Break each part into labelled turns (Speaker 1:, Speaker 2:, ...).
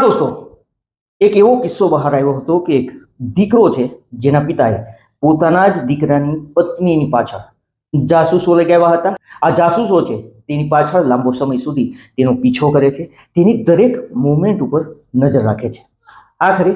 Speaker 1: નમસ્કાર દોસ્તો, એક એવો કિસ્સો બહાર આવ્યો હતો કે એક દીકરો છે, જેના પિતાએ પોતાના જ દીકરાની પત્નીની પાછળ જાસૂસો લગાવ્યા હતા. આ જાસૂસો છે, તેની પાછળ લાંબો સમય સુધી તેનો પીછો કરે છે, તેની દરેક મુવમેન્ટ ઉપર નજર રાખે છે. આખરે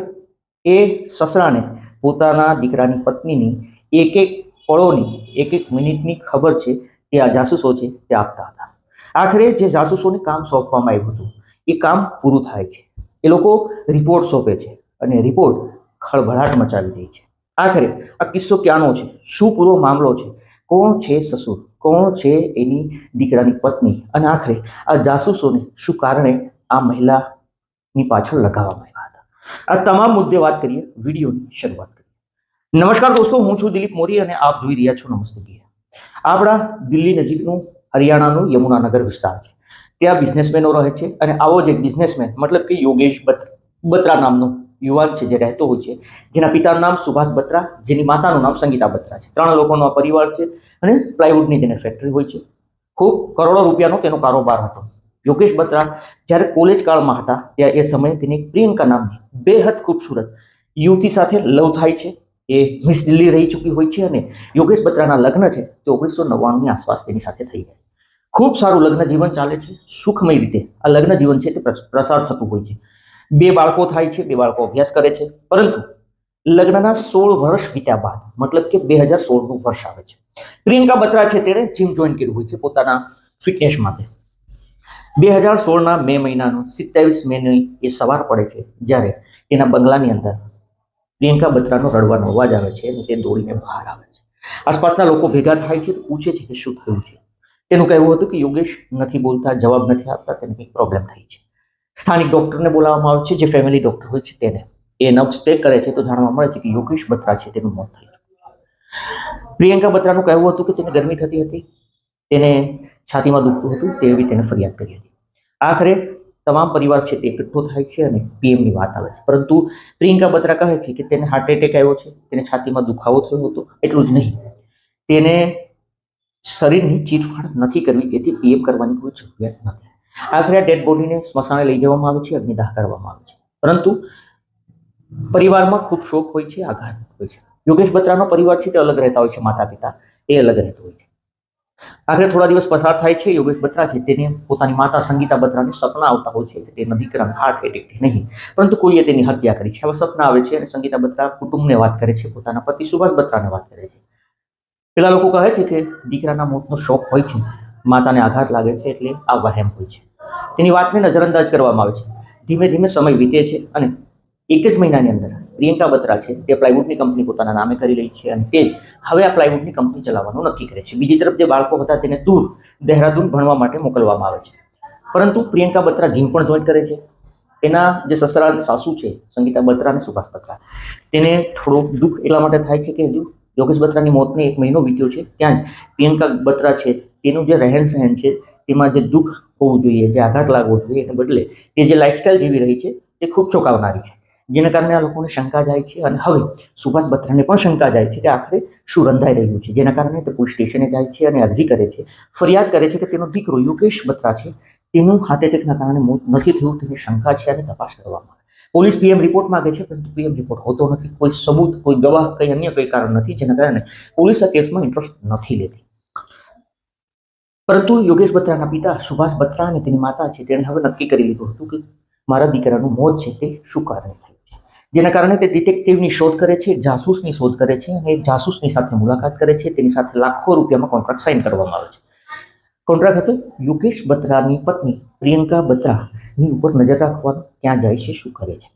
Speaker 1: એ સસરાને પોતાના દીકરાની પત્નીની એક એક પળોની, એક એક મિનિટની ખબર છે, તે આ જાસૂસો છે, તે આપતા હતા. આખરે જે જાસૂસોને કામ સોંપવામાં આવ્યું હતું, એ કામ પૂરું થાય છે. એ લોકો રિપોર્ટ સોંપે છે અને રિપોર્ટ ખળભળાટ મચાવી દે છે. આખરે આ કિસ્સો ક્યાંનો છે? શું પૂરો મામલો છે. કોણ છે સસુર? કોણ છે એની દીકરાની પત્ની? અને આખરે આ જાસૂસોને શું કારણે આ મહિલાની પાછળ લગાવવામાં આવ્યા હતા? આ તમામ મુદ્દે વાત કરીએ, વિડીયોની શરૂઆત કરીએ. નમસ્કાર દોસ્તો, હું છું દિલીપ મોરી અને આપ જોઈ રહ્યા છો નમસ્તે આપણા દિલ્હી નજીકનું હરિયાણાનું યમુનાનગર વિસ્તાર છે. ત્યાં બિઝનેસમેનો રહે છે અને આવો જ એક બિઝનેસમેન મતલબ કે યોગેશ બત્ર નામનો યુવાન છે જે રહેતો હોય છે, જેના પિતાનું નામ સુભાષ બત્રા, જેની માતાનું નામ સંગીતા બત્રા છે. ત્રણ લોકોનો આ પરિવાર છે અને પ્લાયવુડની તેને ફેક્ટરી હોય છે. ખૂબ કરોડો રૂપિયાનો તેનો કારોબાર હતો. યોગેશ બત્રા જ્યારે કોલેજ કાળમાં હતા ત્યારે એ સમયે તેની પ્રિયંકા નામની બેહદ ખૂબસૂરત યુવતી સાથે લવ થાય છે. એ મિસ દિલ્હી રહી ચૂકી હોય છે અને યોગેશ બત્રાના લગ્ન છે તે ઓગણીસો નવ્વાણુંની આસપાસ તેની સાથે થઈ ગયા ખૂબ સારું લગ્ન જીવન ચાલે છે, સુખમય રીતે. આ લગ્ન જીવન છે તે પ્રસ- પ્રસાર થતું હોય છે. બે બાળકો થાય છે, બે બાળકો અભ્યાસ કરે છે, પરંતુ લગ્નના સોળ વર્ષ વીત્યા બાદ, મતલબ કે બે હજાર સોળનું વર્ષ આવે છે. પ્રિયંકા બત્રા છે તેણે જીમ જોઈન કર્યું હોય છે પોતાના ફિટનેસ માટે. બે હજાર સોળના મે મહિનાનો, સિત્તાવીસ મેની એ સવાર પડે છે જ્યારે તેના બંગલાની અંદર પ્રિયંકા બત્રાનો રડવાનો અવાજ આવે છે અને તે દોડીને બહાર આવે છે. આસપાસના લોકો ભેગા થાય છે પૂછે છે કે શું થયું છે? તેનું કહેવું હતું કે યોગેશ નથી બોલતા, જવાબ નથી આપતા, તેને કંઈક પ્રોબ્લેમ થઈ છે. સ્થાનિક ડૉક્ટરને બોલાવવામાં આવે છે, જે ફેમિલી ડૉક્ટર હોય છે તેને. એ નબ્સ ચેક કરે છે તો જાણવા મળે છે કે યોગેશ બત્રા છે, તેનું મોત ચૂક્યું પ્રિયંકા બત્રાનું કહેવું હતું કે તેને ગરમી થતી હતી. તેને છાતીમાં દુખતું હતું તેવી તેને ફરિયાદ કરી હતી. આખરે તમામ પરિવાર છે તે એકઠો થાય છે અને પીએમની વાત આવે છે. પરંતુ પ્રિયંકા બત્રા કહે છે કે તેને હાર્ટ એટેક આવ્યો છે, તેને છાતીમાં દુખાવો થયો હતો, એટલું જ નહીં. તેને શરીરની ચીરફાડ નથી કરવી, તેથી પીએમ કરવાની કોઈ જરૂરિયાત નથી. આખરે આ ડેડ બોડીને સ્મશાને લઈ જવામાં આવે છે, અગ્નિદાહ કરવામાં આવે છે. પરંતુ પરિવારમાં ખૂબ શોક હોય છે, આઘાત હોય છે. યોગેશ બત્રાનો પરિવાર છે તે અલગ રહેતા હોય છે માતા પિતા એ અલગ રહેતો હોય છે. આખરે થોડા દિવસ પસાર થાય છે, યોગેશ બત્રા છે તેને પોતાની માતા સંગીતા બત્રાને સપના આવતા હોય છે કે તેના દીકરાને હાર્ટ એટેકથી નહીં. પરંતુ કોઈએ તેની હત્યા કરી છે. આવા સપના આવે છે અને સંગીતા બત્રા કુટુંબને વાત કરે છે, પોતાના પતિ સુભાષ બત્રાને વાત કરે છે. પેલા લોકો કહે છે કે દીકરાના મોતનો શોખ હોય છે, માતાને આઘાત લાગે છે એટલે આ વહેમ હોય છે. તેની વાતને નજરઅંદાજ કરવામાં આવે છે. ધીમે ધીમે સમય વીતે છે અને એક જ મહિનાની અંદર પ્રિયંકા બત્રા છે, તે પ્લાયવુડની કંપની પોતાના નામે કરી રહી છે અને તે હવે આ પ્લાયવુડની કંપની ચલાવવાનું નક્કી કરે છે. બીજી તરફ જે બાળકો હતા તેને દૂર દહેરાદૂન ભણવા માટે મોકલવામાં આવે છે. પરંતુ પ્રિયંકા બત્રા જીમ પણ જોઈન કરે છે. એના જે સસરા સાસુ છે, સંગીતા બત્રા અને સુભાષ બત્રા, તેને થોડુંક દુઃખ એટલા માટે થાય છે કે હજુ યોગેશ બત્રાની મોતને એક મહિનો વીત્યો છે. ત્યાં જ પ્રિયંકા બત્રા છે. તેનું જે રહેન સહેન છે, તેમાં જે દુઃખ હોવું જોઈએ, જે આઘાત લાગવો જોઈએ, એને બદલે તે જે લાઈફસ્ટાઈલ જીવી રહી છે, તે ખૂબ ચોંકાવનારી છે. જેના કારણે આ લોકોને શંકા જાય છે અને હવે સુભાષ બત્રાને પણ શંકા જાય છે કે આખરે શું રંધાઈ રહ્યું છે. જેના કારણે તે પોલીસ સ્ટેશને જાય છે અને અરજી કરે છે. ફરિયાદ કરે છે કે તેનો દીકરો યોગેશ બત્રા છે. તેનું હાર્ટ એટેકના કારણે મોત નથી થયું, તેની શંકા છે અને તપાસ કરવામાં પોલીસ પીએમ રિપોર્ટ માગે છે, પરંતુ પીએમ રિપોર્ટ હોતો નથી. કોઈ સબૂત, કોઈ ગવાહ, કંઈ અન્ય કોઈ કારણ નથી, જેના કારણે પોલીસ આ કેસમાં ઇન્ટરેસ્ટ નથી લેતી. પરંતુ યોગેશ બત્રાના પિતા સુભાષ બત્રા અને તેની માતા છે, તેણે હવે નક્કી કરી લીધું હતું કે મારા દીકરાનું મોત છે તે શું કારણે થયું છે. જેના કારણે તે ડિટેક્ટિવની શોધ કરે છે, જાસૂસની શોધ કરે છે અને જાસૂસની સાથે મુલાકાત કરે છે, તેની સાથે લાખો રૂપિયામાં કોન્ટ્રાક્ટ સાઇન કરવામાં આવે છે. કોન્ટ્રાક્ટ હતો? યોગેશ બત્રાની પત્ની. પ્રિયંકા બત્રાની ઉપર નજર રાખવાનું ક્યાં જાય છે, શું કરે છે?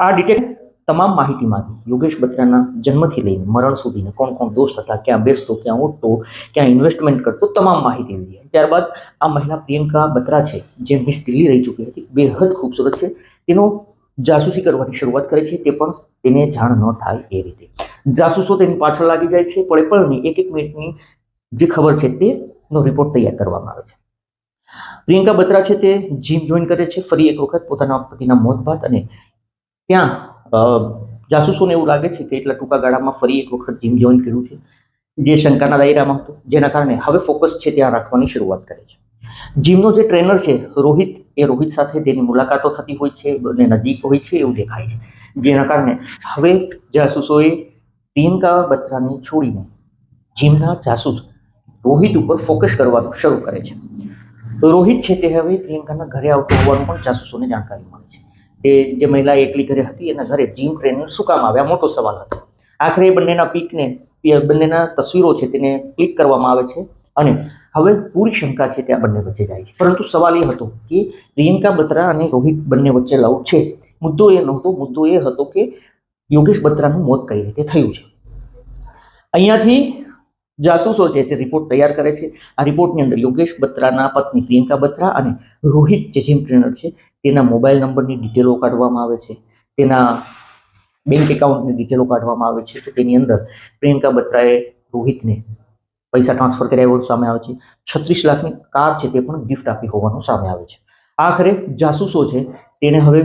Speaker 1: આ ડિટેલ તમામ માહિતીમાંથી યોગેશ બત્રાના જન્મથી લઈને મરણ સુધીને કોણ કોણ દોસ્ત હતા, ક્યાં બેસતો, ક્યાં ઉઠતો, ક્યાં ઇન્વેસ્ટમેન્ટ કરતો, તમામ માહિતી લીધી ત્યારબાદ આ મહિલા પ્રિયંકા બત્રા છે, જે મિસ દિલ્હી રહી ચૂકી હતી. બેહદ ખૂબસૂરત છે. તેનો જાસૂસી કરવાની શરૂઆત કરે છે, તે પણ તેને જાણ ન થાય એ રીતે. જાસૂસો તેની પાછળ લાગી જાય છે, પળે પળની એક એક મિનિટની જે ખબર છે તેનો રિપોર્ટ તૈયાર કરવામાં આવે છે. પ્રિયંકા બત્રા છે તે જીમ જોઈન કરે છે. ફરી એક વખત પોતાના પતિના મોત બાદ અને ત્યાં જાસૂસોને એવું લાગે છે કે એટલા ટૂંકા ગાળામાં ફરી એક વખત જીમ જોઈન કર્યું છે, જે શંકાના દાયરામાં હતું, જેના કારણે હવે ફોકસ છે ત્યાં રાખવાની શરૂઆત કરે છે. જીમનો જે ટ્રેનર છે, રોહિત, એ રોહિત સાથે તેની મુલાકાતો થતી હોય છે બંને નજીક હોય છે એવું દેખાય છે. જેના કારણે હવે જાસૂસોએ પ્રિયંકા બત્રાને છોડીને જીમના જાસૂસ રોહિત ઉપર ફોકસ કરવાનું શરૂ કરે છે. તો રોહિત છે તે હવે પ્રિયંકાના ઘરે આવતો હોવાનું પણ જાસૂસોને જાણકારી મળે છે. તે જે મહિલા એકલી ઘરે હતી, એના ઘરે જીમ ટ્રેનર શું કામ આવ્યા? મોટો સવાલ હતો. આખરે એ બંનેના પીકને બંનેના તસવીરો છે તેને ક્લિક કરવામાં આવે છે અને હવે પૂરી શંકા છે તે બંને વચ્ચે જાય છે. પરંતુ સવાલ એ હતો કે પ્રિયંકા બત્રા અને રોહિત બંને વચ્ચે લવ છે? મુદ્દો એ નહોતો, મુદ્દો એ હતો કે યોગેશ બત્રાનું મોત કઈ રીતે થયું છે? અહીંયાથી જાસૂસો છે તે રિપોર્ટ તૈયાર કરે છે. આ રિપોર્ટની અંદર યોગેશ બત્રાના પત્ની પ્રિયંકા બત્રા અને રોહિત જે જીમ ટ્રેનર છે, તેના મોબાઈલ નંબરની ડિટેલો કાઢવામાં આવે છે. તેના બેંક એકાઉન્ટની ડિટેલો કાઢવામાં આવે છે. તેની અંદર પ્રિયંકા બત્રાએ રોહિતને પૈસા ટ્રાન્સફર કર્યા એવું સામે આવે છે. છત્રીસ લાખની કાર છે તે પણ ગિફ્ટ આપી હોવાનું સામે આવે છે. આખરે જાસૂસો છે, તેણે હવે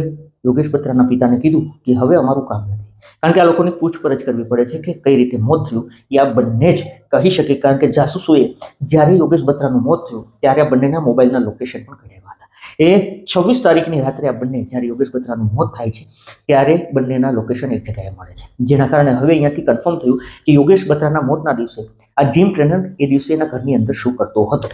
Speaker 1: યોગેશ બત્રાના પિતાને કીધું કે હવે અમારું કામ નથી. કારણ કે આ લોકોની પૂછપરછ કરવી પડે છે કે કઈ રીતે મોત થયું. એ આ બંને જ કહી શકે કારણ કે જાસૂસોએ જ્યારે યોગેશ બત્રાનું મોત થયું, ત્યારે આ બંનેના મોબાઈલના લોકેશન પણ કઢાવ્યા હતા. એ છવ્વીસ તારીખની રાત્રે આ બંને જ્યારે યોગેશ બત્રાનું મોત થાય છે, ત્યારે બંનેના લોકેશન એક જગ્યાએ મળે છે. જેના કારણે હવે અહીંયાથી કન્ફર્મ થયું કે યોગેશ બત્રાના મોતના દિવસે આ જીમ ટ્રેનર એ દિવસે એના ઘરની અંદર શું કરતો હતો.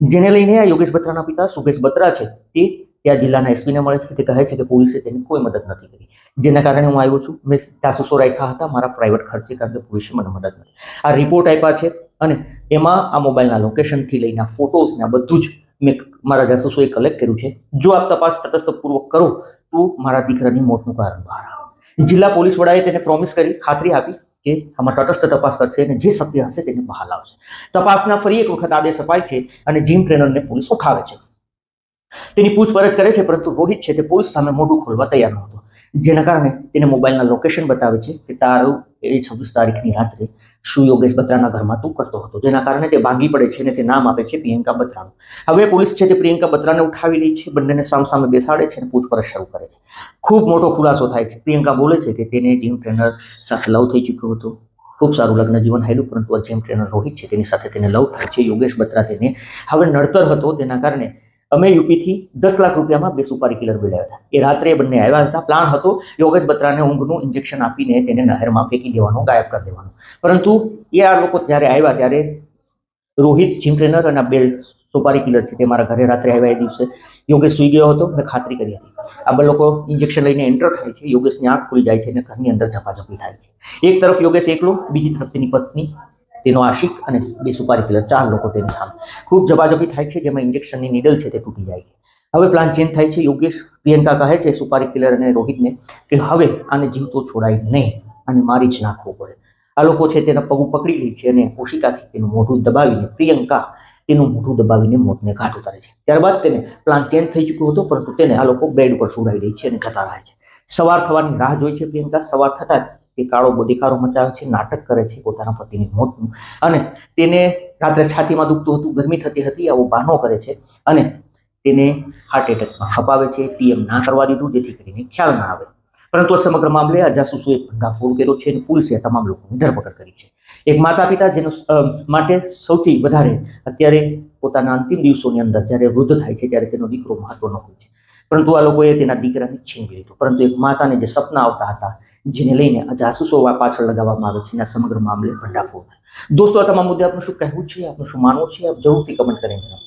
Speaker 1: જેને લઈને આ યોગેશ બત્રાના પિતા સુકેશ બત્રા છે, તે ત્યાં જિલ્લાના એસપીને મળે છે તે કહે છે કે પોલીસે તેની કોઈ મદદ નથી કરી. જેના કારણે હું આવ્યો છું. મેં જાસૂસો રાખ્યા હતા. મારા પ્રાઇવેટ ખર્ચે કારણ કે પોલીસે મને મદદ નથી. આ રિપોર્ટ આપ્યા છે અને એમાં આ મોબાઈલના લોકેશનથી લઈને ફોટોઝને આ બધું જ મેં મારા જાસૂસોએ કલેક્ટ કર્યું છે. જો આપ તપાસ તટસ્થપૂર્વક કરો તો મારા દીકરાની મોતનું કારણ બહાર આવે. જિલ્લા પોલીસ વડાએ તેને પ્રોમિસ કરી, ખાતરી આપી કે આમાં તટસ્થ તપાસ કરશે અને જે સત્ય હશે તેને બહાર લાવશે. તપાસના ફરી એક વખત આદેશ અપાય છે અને જીમ ટ્રેનરને પોલીસ ઉઠાવે છે. તેની પૂછપરછ કરે છે, પરંતુ રોહિત છે તે પોલીસ સામે મોઢું ખોલવા તૈયાર નહોતો. જેના કારણે તેને મોબાઈલના લોકેશન બતાવે છે કે તારું એ છવ્વીસ તારીખની રાત્રે શું યોગેશ બત્રાના ઘરમાં તું કરતો હતો? જેના કારણે તે ભાગી પડે છે અને તે નામ આપે છે પ્રિયંકા બત્રાનું. હવે પોલીસ છે તે પ્રિયંકા બત્રાને ઉઠાવી લે છે, બંનેને સામસામે બેસાડે છે અને પૂછપરછ શરૂ કરે છે. ખૂબ મોટો ખુલાસો થાય છે. પ્રિયંકા બોલે છે કે તેને જીમ ટ્રેનર સાથે લવ થઈ ચૂક્યો હતો. ખૂબ સારું લગ્ન જીવન હાલ્યું પરંતુ આ જીમ ટ્રેનર રોહિત છે. તેની સાથે તેને લવ થાય છે. યોગેશ બત્રા તેને હવે નડતર હતો, તેના કારણે અમે યુપીથી દસ લાખ રૂપિયામાં બે સુપારી કિલર બોલાવ્યા હતા. એ રાત્રે બંને આવ્યા હતા. પ્લાન હતો યોગેશ બત્રાને ઊંઘનું ઇન્જેક્શન આપીને તેને નહેરમાં ફેંકી દેવાનો, ગાયબ કરી દેવાનો. પરંતુ એ આ લોકો જ્યારે આવ્યા ત્યારે રોહિત જીમ ટ્રેનર અને બે સુપારી કિલર છે તે મારા ઘરે રાત્રે આવ્યા એ દિવસે. યોગેશ સુઈ ગયો હતો, મેં ખાતરી કરી હતી. આ બે લોકો ઇન્જેક્શન લઈને એન્ટર થાય છે. યોગેશની આંખ ખુલી જાય છે અને ઘરની અંદર ઝપાઝપી થાય છે. એક તરફ યોગેશ એકલો, બીજી તરફ તેની પત્ની તેનો આશિક અને બે સુપારી કિલર ચાર લોકો તેની સામે. ખૂબ જબાજબી થાય છે, જેમાં ઇન્જેક્શનની નીડલ છે તે તૂટી જાય છે. હવે પ્લાન ચેન્જ થાય છે, યોગેશ પ્રિયંકા કહે છે, સુપારી કિલર અને રોહિતને કે હવે આને જીવતો છોડાય નહીં અને મારી જ નાખવો પડે. આ લોકો છે તેના પગું પકડી લે છે અને કોશિકાથી તેનું મોઢું દબાવીને પ્રિયંકા તેનું મોઢું દબાવીને મોતને ઘાટ ઉતારે છે. ત્યારબાદ તેને પ્લાન ચેન્જ થઈ ચૂક્યો હતો, પરંતુ તેને આ લોકો બેડ પર સુડાવી દે છે અને જતા રહે છે. સવાર થવાની રાહ જોઈ છે પ્રિયંકા. સવાર થતાં તે કાળો દેખારો મચાવે છે, નાટક કરે છે પોતાના પતિની મોતનું. અને તેને રાત્રે છાતીમાં દુખતું હતું, ગરમી થતી હતી, આવો બહાનો કરે છે અને તેને હાર્ટ એટેકમાં ખપાવે છે. પીએમ ના કરવા દીધું, જેથી કરીને ખ્યાલ ના આવે. પરંતુ આ સમગ્ર મામલે આ જાસૂસોએ ભંગાફોડ કર્યો છે અને પોલીસે તમામ લોકોની ધરપકડ કરી છે. એક માતા પિતા જેનો માટે સૌથી વધારે અત્યારે પોતાના અંતિમ દિવસોની અંદર જ્યારે વૃદ્ધ થાય છે, ત્યારે તેનો દીકરો મહત્વનો હોય છે. પરંતુ આ લોકોએ તેના દીકરાને છીનવી લીધો. પરંતુ એક માતાને જે સપના આવતા હતા જેને લઈને જાસૂસો પાછળ લગાવવામાં આવે છે આ સમગ્ર મામલે ભંડાફોડ. થાય દોસ્તો, આ તમામ મુદ્દે આપનું શું કહેવું છે? આપનું શું માનવું છે? આપ જરૂરથી કમેન્ટ કરીને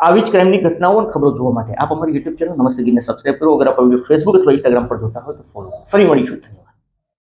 Speaker 1: આવી જ ક્રાઇમની ઘટનાઓ અને ખબરો જોવા માટે આપ અમારી યુટ્યુબ ચેનલ નમસ્તે ગીને સબસ્ક્રાઇબ કરો. અગર આપ ફેસબુક અથવા ઇન્સ્ટાગ્રામ પર જોતા હોય તો ફોલો ફરી મળીશું. ધન્યવાદ.